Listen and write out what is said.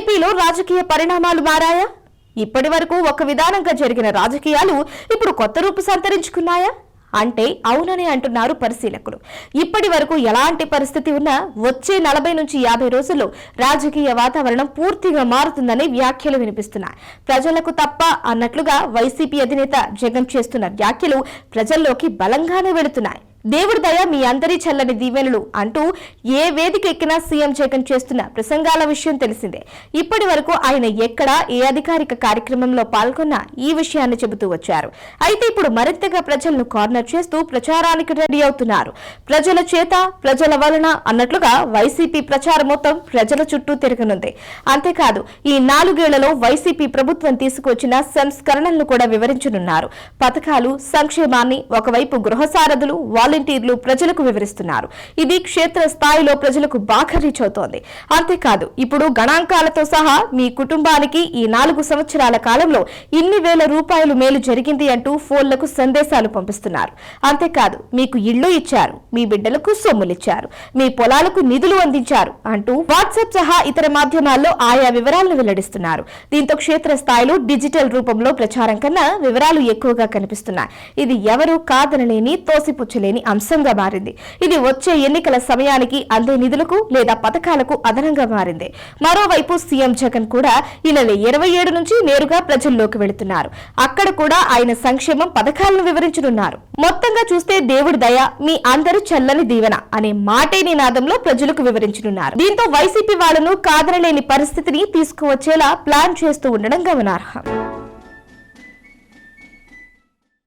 ఏపీలో రాజకీయ పరిణామాలు మారాయా? ఇప్పటి వరకు ఒక విధానంగా జరిగిన రాజకీయాలు ఇప్పుడు కొత్త రూపు సంతరించుకున్నాయా? అంటే అవునని అంటున్నారు పరిశీలకులు. ఇప్పటి వరకు ఎలాంటి పరిస్థితి ఉన్నా వచ్చే నలభై నుంచి యాభై రోజుల్లో రాజకీయ వాతావరణం పూర్తిగా మారుతుందని వ్యాఖ్యలు వినిపిస్తున్నాయి. ప్రజలకు తప్ప అన్నట్లుగా వైసీపీ అధినేత జగన్ చేస్తున్న వ్యాఖ్యలు ప్రజల్లోకి బలంగానే వెళుతున్నాయి. దేవుడి దయ మీ అందరి చల్లని దీవెనలు అంటూ ఏ వేదిక ఎక్కినా సీఎం జగన్ చేస్తున్న ప్రసంగాల విషయం తెలిసిందే. ఇప్పటి వరకు ఆయన ఎక్కడ ఏ అధికారిక కార్యక్రమంలో పాల్గొన్నా ఈ విషయాన్ని చెబుతూ వచ్చారు. అయితే ఇప్పుడు మరింతగా ప్రజలను కార్నర్ చేస్తూ ప్రచారానికి రెడీ అవుతున్నారు. ప్రజల చేత ప్రజల వలన అన్నట్లుగా వైసీపీ ప్రచారం మొత్తం ప్రజల చుట్టూ తిరగనుంది. అంతేకాదు ఈ నాలుగేళ్ళలో వైసీపీ ప్రభుత్వం తీసుకొచ్చిన సంస్కరణలను కూడా వివరించనున్నారు. పథకాలు సంక్షేమాన్ని ఒకవైపు గృహ సారథులు వాలంటీర్లు ప్రజలకు వివరిస్తున్నారు. ఇది క్షేత్ర స్థాయిలో ప్రజలకు బాగా రీచ్ అవుతోంది అంతేకాదు ఇప్పుడు గణాంకాలతో సహా మీ కుటుంబానికి ఈ నాలుగు సంవత్సరాల కాలంలో ఇన్ని వేల రూపాయలు మేలు జరిగింది అంటూ ఫోన్లకు సందేశాలు పంపిస్తున్నారు. అంతేకాదు మీకు ఇళ్ళు ఇచ్చారు మీ బిడ్డలకు సొమ్ములిచ్చారు మీ పొలాలకు నిధులు అందించారు అంటూ వాట్సాప్ సహా ఇతర మాధ్యమాల్లో ఆయా వివరాలను వెల్లడిస్తున్నారు. దీంతో క్షేత్ర స్థాయిలో డిజిటల్ రూపంలో ప్రచారం కన్నా వివరాలు ఎక్కువగా కనిపిస్తున్నాయి. ఇది ఎవరు కాదనలేని తోసిపుచ్చలేని అంశంగా మారింది. ఇది వచ్చే ఎన్నికల సమయానికి అందే నిధులకు లేదా పథకాలకు అదనంగా మారింది. మరోవైపు సీఎం జగన్ కూడా ఈ నెల ఇరవై ఏడు నుంచి నేరుగా ప్రజల్లోకి వెళుతున్నారు. అక్కడ కూడా ఆయన సంక్షేమం పథకాలను వివరించనున్నారు. మొత్తంగా చూస్తే దేవుడి దయ మీ అందరూ చల్లని దీవెన అనే మాటే నినాదంలో ప్రజలకు వివరించనున్నారు. దీంతో వైసీపీ వాళ్ళను కాదనలేని పరిస్థితిని తీసుకువచ్చేలా ప్లాన్ చేస్తూ ఉండడం గమనార్హం.